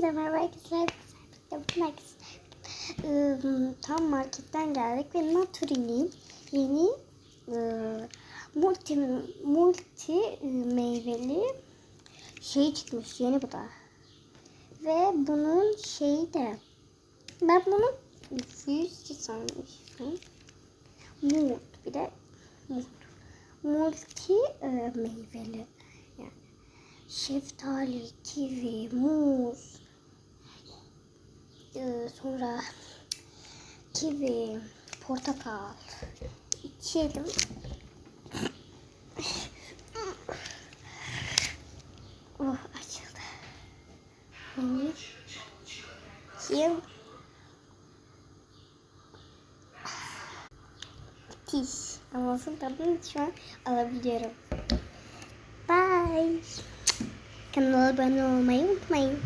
Hepinize merhaba arkadaşlar. Bugün arkadaşlar tam marketten geldik ve Naturi'nin yeni ıı, multi, multi ıı, meyveli şey çıkmış yeni bu da. Ve bunun şeyi de ben bunu füzci sanmıştım. Mult bir de mult. Multi ıı, meyveli şeftali, kivi, muz, sonra kivi, portakal içelim. Oh açıldı. Şimdi kim? Ama nasıl tadını şu an alabiliyorum. Bye. Kanala abone olmayı unutmayın.